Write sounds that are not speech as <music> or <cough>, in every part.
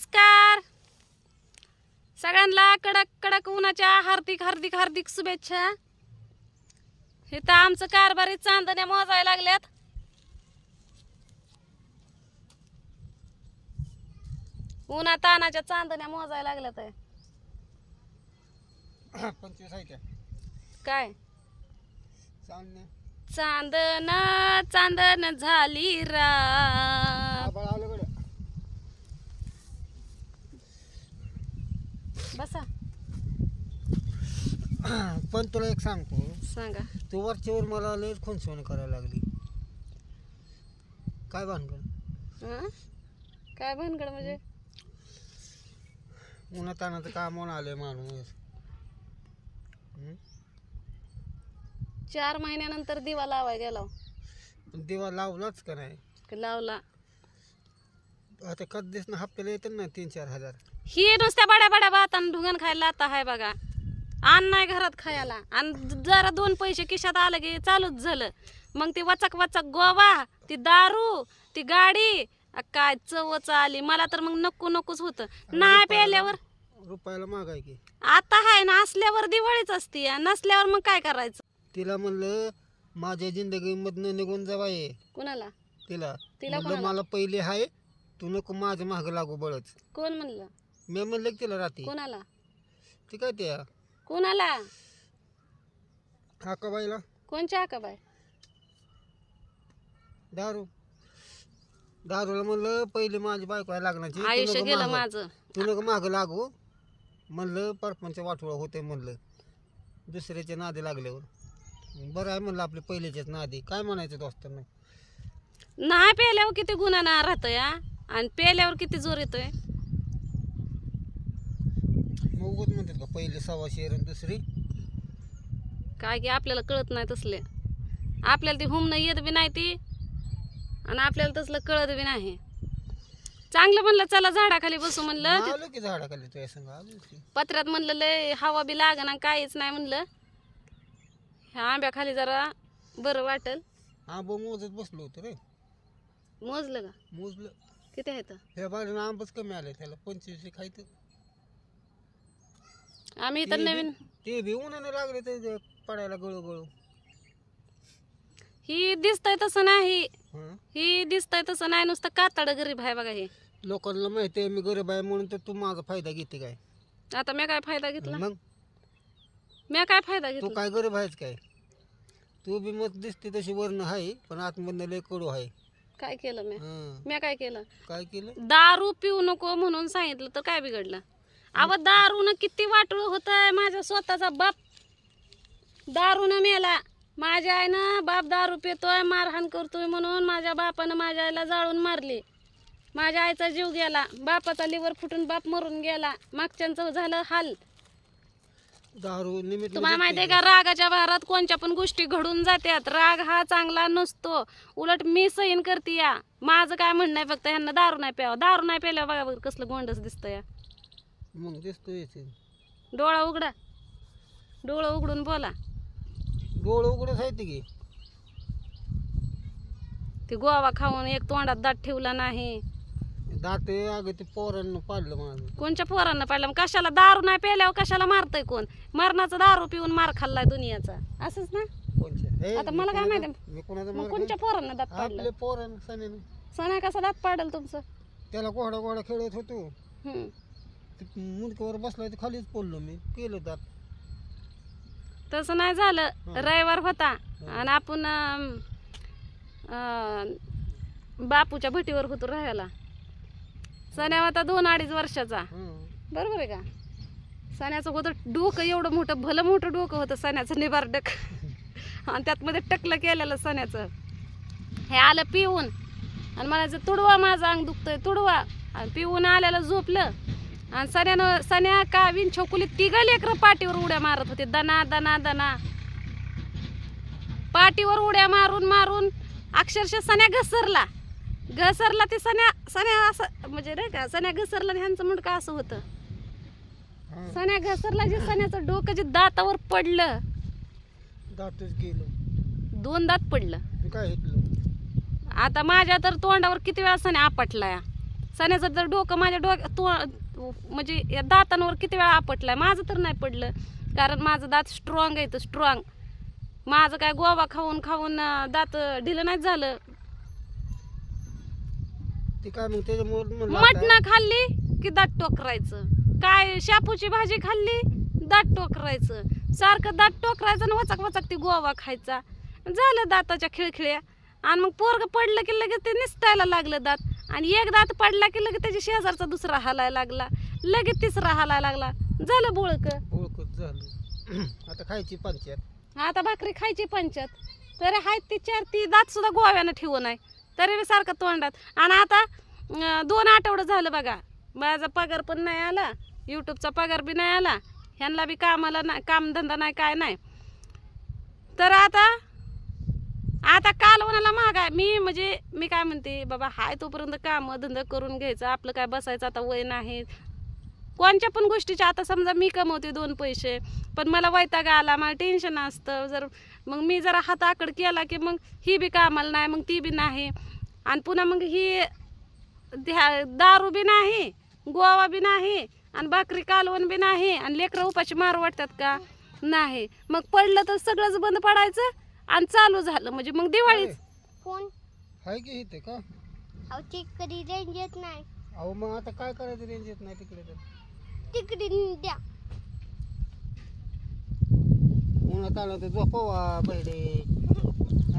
नमस्कार. सगळ्यांना कडक कडक उन्हाच्या हार्दिक हार्दिक हार्दिक शुभेच्छा. हे तर आमचं कारभारी चांदण्या मोजायला लागल्यात. उन्हा तानाच्या चांदण्या मोजायला लागल्यात. आहे. पंचवीस आहे त्या. काय? चांदण्या. चांदन चांदन झाली रा बसा. पण तुला एक सांगतो. सांगा. तू वरच्यावर मला लय खोनसवण करायला लागली. काय भानगड? हं? काय भानगड म्हणजे? उन्हा तानाचं काम म्हणून आलंय माणूस. हं? चार महिन्यानंतर दिवा लावाय गेला. दिवा लावलाच का नाही? की लावला. आता कधीच ना हप्त्याला ना तीन चार हजार. ही नुसत्या बड्या बड्या भातानं ढुंगण खायला आता हाय बघा. आण नाही घरात खायला. आणि जरा दोन पैसे खिशात आलं की चालूच झालं. मग ती वचक वचक गोवा ती दारू ती गाडी अ, काय चवच आली. मला तर मग नको नकोच होतं. नाही प्यायल्यावर? रुपयाला मागाय की. आता हाय ना असल्यावर दिवाळीच असती. आणि नसल्यावर मग काय करायचं? तिला म्हणलं माझ्या जिंदगीमधनं निघून जावा ये कुणाला? तिला. तिला म्हणलं? मला पहिले आहे तू नको माझं माग लागू बळच. कोण म्हणलं? मी म्हणलं की तिला रात्री. कोणाला? ती काय त्या कोणाला? हाकाबाईला कोणच्या का बाय दारू. दारूला म्हणलं पहिले माझी बायको आहे लागण्याची आयुष्य गेलं माझं. तू नको मागं लागू. म्हणलं परपंच वाटोळं होते म्हणलं. दुसऱ्याच्या नादी लागल्यावर. बरं आहे म्हणलं आपले पहिलेचेच नादी. काय म्हणायचं दोस्तांना? नाही प्यायल्यावर किती गुन्हा ना राहतं या आणि प्यायल्यावर किती जोर येतोय? मग म्हणतात का पहिले सव्वा शेर आणि दुसरी? काय की आपल्याला कळत नाही तसले. आपल्याला ती हुमणं येत बी नाही ती आणि आपल्याला तसलं कळत बी नाही. चांगलं म्हणलं चला झाडाखाली बसू म्हणलं. आलो की झाडाखाली तुझ्या संग आलो की. पत्र्यात म्हणलं लय हवा बी लागना काहीच नाही म्हणलं. ह्या आंब्याखाली जरा बरं वाटल. आंबा मोजत बसलो होतो रे. मोजलं का? मोजलं. किती आहेत? ह्या बाजूने आंबच कमी आले त्याला. पंचवीस खायचं आम्ही इथं नवीन ते बी उन्हाने लागले ते पडायला गळू गळू ही दिसतंय तसं नाही. हं? ही दिसतंय तसं नाही नुसतं कातड गरीब आहे बघा हे. लोकांना माहिती आहे मी गरीब आहे म्हणून तर तू माझा फायदा घेते काय? आता मी काय फायदा घेतला? मग? मी काय फायदा तू घेतला? काय गरीब आहेस काय? तू बी मत दिसते तशी वर्ण आहे पण आतमधनं लय कडू आहे. काय केलं मी हं. मी काय केलं? काय केलं? दारू पिऊ नको म्हणून सांगितलं तर काय बिघडलं? अव दारूनं किती वाटूळ होत आहे माझा स्वतःचा बाप. दारूनं मेला. माझ्या आईनं बाप दारू पितोय मारहाण करतोय म्हणून माझ्या बापानं माझ्या आईला जाळून मारली. माझ्या आईचा जीव गेला. बापाचा लिव्हर फुटून बाप मरून गेला. मागच्यांचं झालं हाल. दारू निमित्त तुम्हाला माहिती आहे. का रागाच्या भारात कोणत्या पण गोष्टी घडून जात्यात. राग हा चांगला नसतो. उलट मी सहीन करते या. माझं काय म्हणणं आहे फक्त ह्यांना दारू नाही प्यावं. दारू नाही प्यायला बघा बरं कसलं गोंडच दिसतं या मग दिसतो याचे. डोळा उघडा. डोळं उघडून बोला. डोळं उघडच आहे की. ते गोवा खाऊन एक तोंडात दात ठेवला नाही. दात अगं ते पोरांना पाडलं माझं. कोणच्या पोरांना पाहिलं मग कशाला दारू नाही प्यायल्यावर कशाला मारतय कोण? मरणाचा दारू पिऊन मार खाल्लाय दुनियाचा. असंच ना? कोणच्या? आता मला काय माहिती? मी कोणाचा मग कोणच्या पोरांना दात? पाडलं? पोरांना सणा कसा दात पाडल तुमचं? त्याला घोडा घोडा खेळत होतो. हम्म. ते खालीच पडलो मी. केलं दात. तसं नाही झालं. रविवार होता. आणि आपण अं, अं, बापूच्या भटीवर होतो राहायला. सण्या होता दोन अडीच वर्षाचा. बरोबर आहे का? सण्याचं होतं डोकं एवढं मोठं भलं मोठं डोकं होतं सण्याचं निबारडक. आणि त्यात मध्ये टकलं केलेलं सण्याचं हे आलं पिऊन. आणि म्हणायचं तुडवा माझं अंग दुखतंय तुडवा. आणि पिऊन आल्याला झोपलं. आणि सण्यानं सण्या का छोकुली तिघं लेकरं पाठीवर उड्या मारत होते. दना दना दना. पाठीवर उड्या मारून मारून अक्षरशः सण्या घसरला. घसरला ते सण्या सण्या असं म्हणजे नाही का सण्या घसरला ह्यांचं मुंडकं असं होतं. सण्या घसरला जे सण्याचं डोकं जे दातावर पडलं. दातच गेलो. दोन दात पडलं. काय घेतलं आता माझ्या तर तोंडावर किती वेळा सण्या आपटला या सण्याचं जर डोकं माझ्या डोक्या तो म्हणजे या दातांवर किती वेळा आपटलाय? माझं तर नाही पडलं. कारण माझं दात स्ट्रॉंग आहे तर स्ट्रॉंग माझं काय गोवा खाऊन खाऊन दात ढिलं नाही झालं. ते काय मग त्याच्यामुळे म्हणलं आता- मटण खाल्ली की दात टोकरायचं? काय शापूची भाजी खाल्ली दात टोकरायचं. सारखं दात टोकरायचं आणि वचक वचक ती गोवा खायचा. झालं दाताच्या खिळखिळ्या. आणि मग पोरग पडलं की लगेच ते निसटायला लागलं दात. आणि एक दात पडला की लगेच त्याच्या शेजारचा दुसरा हालायला लागला. लगेच तिसरा हालायला लागला. झालं बोळक. झालं. आता खायची पंचायत. आता भाकरी खायची पंचायत. तरी आहेत ती चार ती दात सुद्धा गोव्यानं ठेवून आहे. तरी बी सारखं तोंडात. आणि आता दोन आठवडं झालं बघा. माझा पगार पण नाही आला यूट्यूबचा पगार बी नाही आला ह्यांना बी कामाला नाही कामधंदा नाही काय नाही. तर आता आता काल महाग आहे मी म्हणजे मी काय म्हणते बाबा हाय तोपर्यंत काम धंदा करून घ्यायचं आपलं काय बसायचं आता वय नाही. कोणत्या पण गोष्टीचे आता समजा मी कमवते दोन पैसे पण मला वैताग आला मला टेन्शन असतं. जर मग मी जरा हात आकड केला की मग ही बी कामाला नाही मग ती बी नाही. आणि पुन्हा मग ही ध्या- दारू बी नाही गोवा बी नाही आणि भाकरी कालवण बी नाही आणि लेकरं उपाशी मार वाटतात का? नाही. मग पडलं तर सगळंच बंद पडायचं आणि चालू झालं. म्हणजे मग दिवाळीच. फोन हाय की इथे का? अहो चेक कधी रेंज येत नाही. अहो मग आता काय करायचं रेंज येत नाही तिकडे तर? तिकडे द्या. उन्हात आलं तर झोपवा बहिडे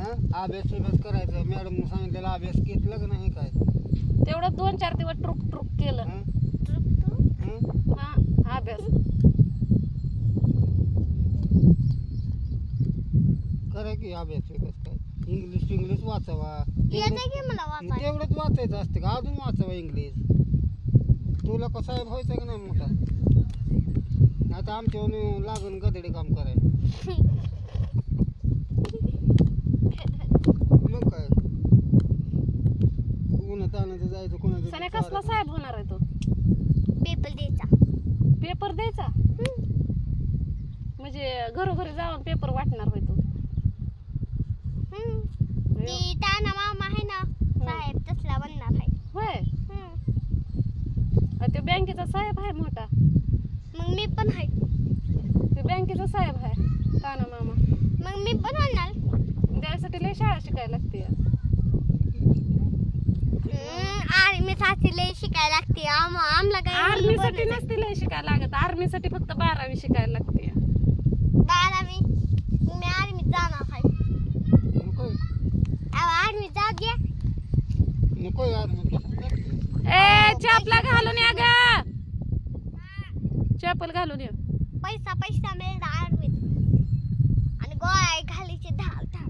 हा? अभ्यास बिभ्यास करायचा. मॅडम सांगितलेला अभ्यास घेतलं का नाही काय? तेवढं दोन चार दिवस ट्रुक ट्रुक केलं. हं? हं? हा अभ्यास. करा की अभ्यास बिभ्यास काय? इंग्लिश इंग्लिश वाचावा. येते की मला वाचायला? तेवढंच वाचायचं असतं का? अजून वाचावा इंग्लिश तुला का साहेब व्हायचं का नाही मोठा? आता आमच्या लागून गदडे काम करायला <laughs> मग काय उन्हात आणायचं जायचं कोणाचं सण्या कसला साहेब होणार आहे तो? पेपर द्यायचा. पेपर द्यायचा? हम्म. म्हणजे घरोघरी जाऊन पेपर वाटणार होय तो. हम्म. ती ताना मामा आहे ना साहेब तसला बनणार आहे. होय? हम्म. अ, तो बँकेचा साहेब आहे मोठा. मग मी पण आहे. ते बँकेचा साहेब आहे ताना सासरी लय शिकायला लागते. आम- आम्हाला आर्मी आर्मीसाठी नसते लय शिकायला लागत. आर्मीसाठी फक्त बारावी शिकायला लागते. बारावी. मी आर्मीत जाणार आहे. नको. आर्मीत जाऊ दे नको ए चपला घालून या ग. चपल घालून या. पैसा पैसा मिळणार आर्मीत आणि गोळ्या घालायचे धाव धाव